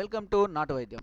Welcome to నాటు వైద్యం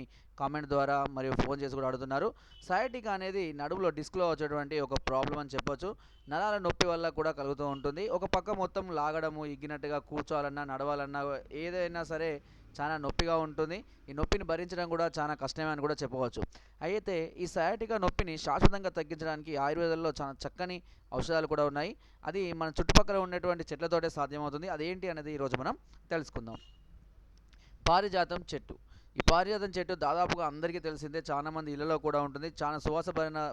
comment ద్వారా మరియు ఫోన్ చేసి కూడా అడుగుతున్నారు. సయాటిక్ అనేది నడుములో డిస్క్లో వచ్చేటువంటి ఒక ప్రాబ్లం అని చెప్పొచ్చు. నరాల నొప్పి వల్ల కూడా కలుగుతూ ఉంటుంది. ఒక పక్క మొత్తం లాగడము ఇగ్గినట్టుగా కూర్చోవాలన్నా నడవాలన్నా ఏదైనా సరే చాలా నొప్పిగా ఉంటుంది. ఈ నొప్పిని భరించడం కూడా చాలా కష్టమే అని కూడా చెప్పవచ్చు. అయితే ఈ సయాటిక నొప్పిని శాశ్వతంగా తగ్గించడానికి ఆయుర్వేదంలో చాలా చక్కని ఔషధాలు కూడా ఉన్నాయి. అది మన చుట్టుపక్కల ఉన్నటువంటి చెట్లతోటే సాధ్యమవుతుంది. అదేంటి అనేది ఈరోజు మనం తెలుసుకుందాం. పారిజాతం చెట్టు. పారిజాతం చెట్టు దాదాపుగా అందరికీ తెలిసిందే. చాలా మంది ఇళ్ళలో కూడా ఉంటుంది. చాలా సువాస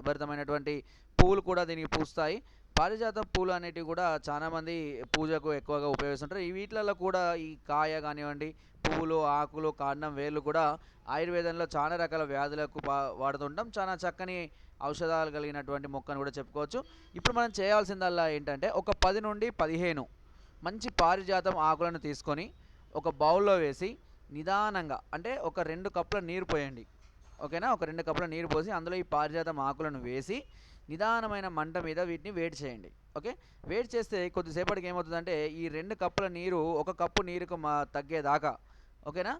భరితమైనటువంటి పువ్వులు కూడా దీనికి పూస్తాయి. పారిజాతం పూలు అనేటివి కూడా చాలా మంది పూజకు ఎక్కువగా ఉపయోగిస్తుంటారు. ఈ వీటిలలో కూడా ఈ కాయ కానివ్వండి పువ్వులు ఆకులు కాండం వేళ్ళు కూడా ఆయుర్వేదంలో చాలా రకాల వ్యాధులకు వాడుతుంటాం. చాలా చక్కని ఔషధాలు కలిగినటువంటి మొక్కను కూడా చెప్పుకోవచ్చు. ఇప్పుడు మనం చేయాల్సిందల్లా ఏంటంటే ఒక పది నుండి పదిహేను మంచి పారిజాతం ఆకులను తీసుకొని ఒక బౌల్లో వేసి నిదానంగా అంటే ఒక రెండు కప్పుల నీరు పోయండి. ఓకేనా? ఒక రెండు కప్పుల నీరు పోసి అందులో ఈ పారిజాతం ఆకులను వేసి నిదానమైన మంట మీద వీటిని వేడి చేయండి. ఓకే? వేడి చేస్తే కొద్దిసేపటికి ఏమవుతుందంటే ఈ రెండు కప్పుల నీరు ఒక కప్పు నీరుకు మా తగ్గేదాకా ఓకేనా?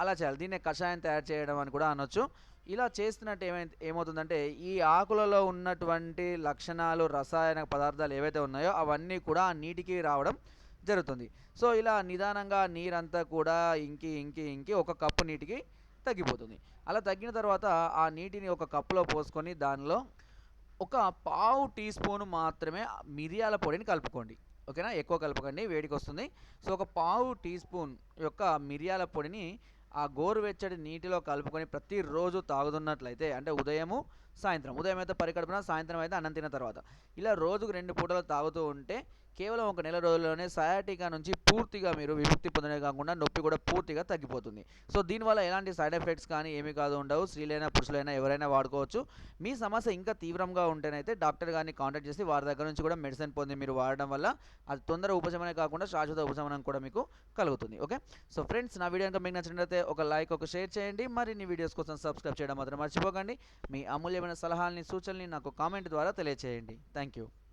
అలా చేయాలి. దీన్నే కషాయం తయారు చేయడం అని కూడా అనొచ్చు. ఇలా చేస్తున్నట్టు ఏమై ఏమవుతుందంటే ఈ ఆకులలో ఉన్నటువంటి లక్షణాలు రసాయన పదార్థాలు ఏవైతే ఉన్నాయో అవన్నీ కూడా నీటికి రావడం జరుగుతుంది. సో ఇలా నిదానంగా నీరంతా కూడా ఇంకి ఇంకి ఇంకి ఒక కప్పు నీటికి తగ్గిపోతుంది. అలా తగ్గిన తర్వాత ఆ నీటిని ఒక కప్పులో పోసుకొని దానిలో ఒక పావు టీ స్పూన్ మాత్రమే మిరియాల పొడిని కలుపుకోండి. ఓకేనా? ఎక్కువ కలపకండి వేడికి వస్తుంది సో ఒక పావు టీ స్పూన్ యొక్క మిరియాల పొడిని ఆ గోరువెచ్చడి నీటిలో కలుపుకొని ప్రతిరోజు తాగుతున్నట్లయితే అంటే ఉదయము సాయంత్రం. ఉదయం అయితే పరికడుపున సాయంత్రం అయితే అన్నం తిన్న తర్వాత. ఇలా రోజుకు రెండు పూటలు తాగుతూ ఉంటే కేవలం ఒక నెల రోజుల్లోనే సయాటికా నుంచి పూర్తిగా మీరు విముక్తి పొందడే కాకుండా నొప్పి కూడా పూర్తిగా తగ్గిపోతుంది. సో దీనివల్ల ఎలాంటి సైడ్ ఎఫెక్ట్స్ కానీ ఏమీ కాదు ఉండవు. స్త్రీలైనా పురుషులైనా ఎవరైనా వాడుకోవచ్చు. మీ సమస్య ఇంకా తీవ్రంగా ఉంటేనైతే డాక్టర్ గారిని కాంటాక్ట్ చేసి వారి దగ్గర నుంచి కూడా మెడిసిన్ పొంది మీరు వాడడం వల్ల అది తొందర ఉపశమనం కాకుండా శాశ్వత ఉపశమనం కూడా మీకు కలుగుతుంది. ఓకే? సో ఫ్రెండ్స్ నా వీడియో కనుక మీకు నచ్చినట్లయితే ఒక లైక్ ఒక షేర్ చేయండి. మరిన్ని వీడియోస్ కోసం సబ్స్క్రైబ్ చేయడం మాత్రం మర్చిపోకండి. మీ అమూల్య ఏమైనా సలహాలని సూచనల్ని నాకు కామెంట్ ద్వారా తెలియచేయండి. Thank you